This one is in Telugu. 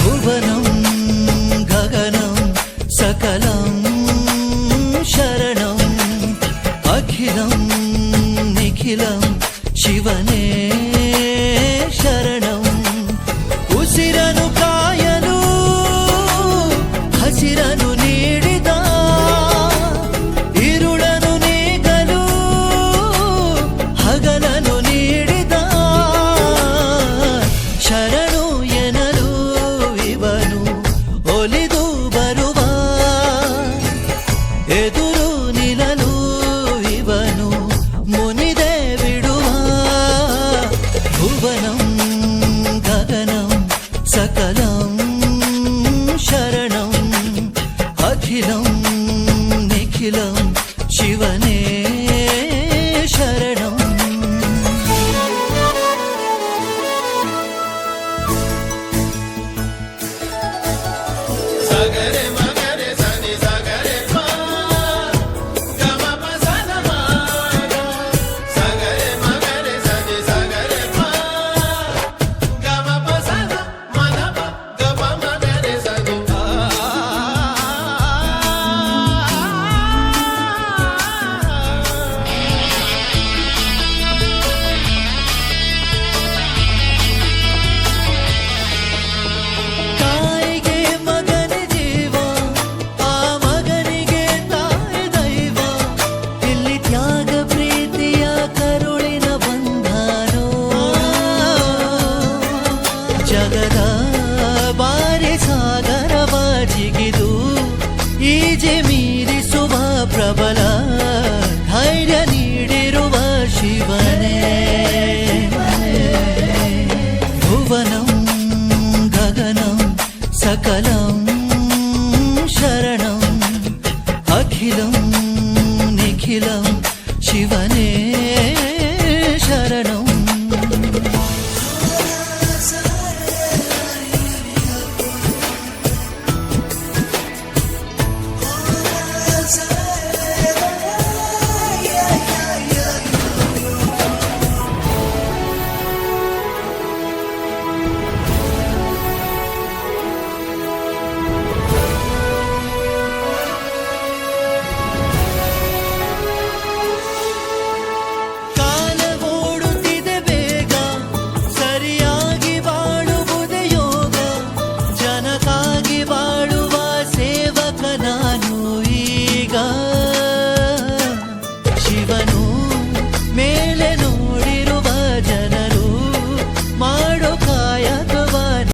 భువనం గగనం సకలం శరణం అఖిలం నిఖిలం శివనే శరణం. ఉసిరను నిఖిలం శివనే శరణం. సగర సకలం శరణం అఖిలం నిఖిలం శివనే శరణం.